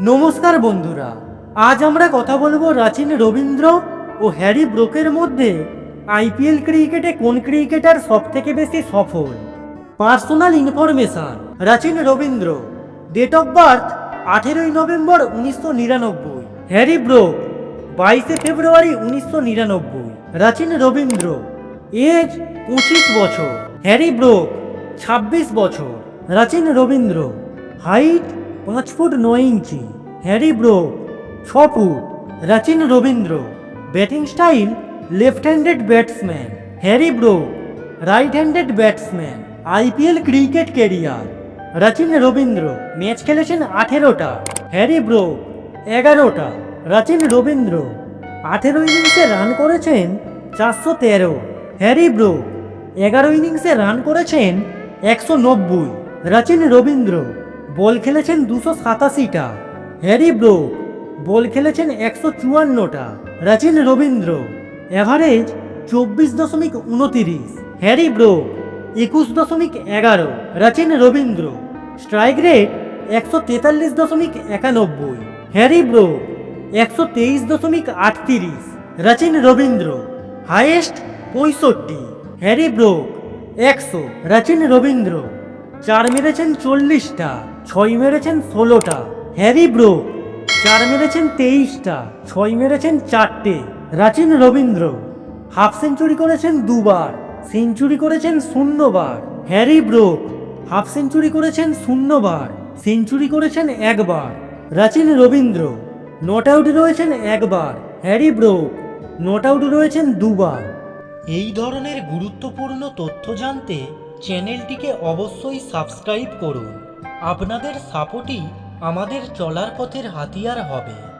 নমস্কার বন্ধুরা, আজ আমরা কথা বলব রাচিন রবীন্দ্র ও হ্যারি ব্রোকের মধ্যে আইপিএল ক্রিকেটে কোন ক্রিকেটার সব থেকে বেশি সফল? Personal information, Rachin Ravindra. Date of birth আঠেরোই নভেম্বর উনিশশো নিরানব্বই। হ্যারি ব্রোক, বাইশে ফেব্রুয়ারি উনিশশো নিরানব্বই। রাচিন রবীন্দ্র, এজ পঁচিশ বছর। হ্যারি ব্রোক, ছাব্বিশ বছর। রাচিন রবীন্দ্র হাইট পাঁচ ফুট নয় ইঞ্চি, হ্যারি ব্রোক ছ foot Rachin Ravindra, batting style left handed batsman, Harry Brook right handed batsman, IPL cricket career, Rachin Ravindra, match খেলেছেন আঠেরোটা, হ্যারি ব্রোক, এগারোটা, রাচিন রবীন্দ্র, আঠেরো ইনিংসে রান করেছেন চারশো তেরো, হ্যারি ব্রোক, এগারো ইনিংসে রান করেছেন একশো নব্বই, রাচিন রবীন্দ্র বল খেলেছেন দুশো সাতাশিটা। হ্যারি ব্রোক, বল খেলেছেন একশো চুয়ান্নটা। রাচিন রবীন্দ্র অ্যাভারেজ চব্বিশ দশমিক উনতিরিশ। হ্যারি ব্রোক, একুশ দশমিক এগারো। রাচিন রবীন্দ্র, স্ট্রাইক রেট একশো তেতাল্লিশ দশমিক একানব্বই। হ্যারি ব্রোক, একশো তেইশ দশমিক আটত্রিশ। রাচিন রবীন্দ্র হাইয়েস্ট পঁয়ষট্টি। হ্যারি ব্রোক, একশো। রাচিন রবীন্দ্র চার মেরেছেন চল্লিশটা, ছয় মেরেছেন ষোলোটা। হ্যারি ব্রোক চার মেরেছেন তেইশটা, ছয় মেরেছেন চারটে। রাচিন রবীন্দ্র, হাফ সেঞ্চুরি করেছেন দুবার, সেঞ্চুরি করেছেন শূন্যবার। হ্যারি ব্রোক হাফ সেঞ্চুরি করেছেন শূন্যবার, সেঞ্চুরি করেছেন একবার। রাচিন রবীন্দ্র, নট আউট রয়েছেন একবার। হ্যারি ব্রোক নট আউট রয়েছেন দুবার। এই ধরনের গুরুত্বপূর্ণ তথ্য জানতে চ্যানেলটিকে অবশ্যই সাবস্ক্রাইব করুন। আপনাদের সাপোর্টই আমাদের চলার পথের হাতিয়ার হবে।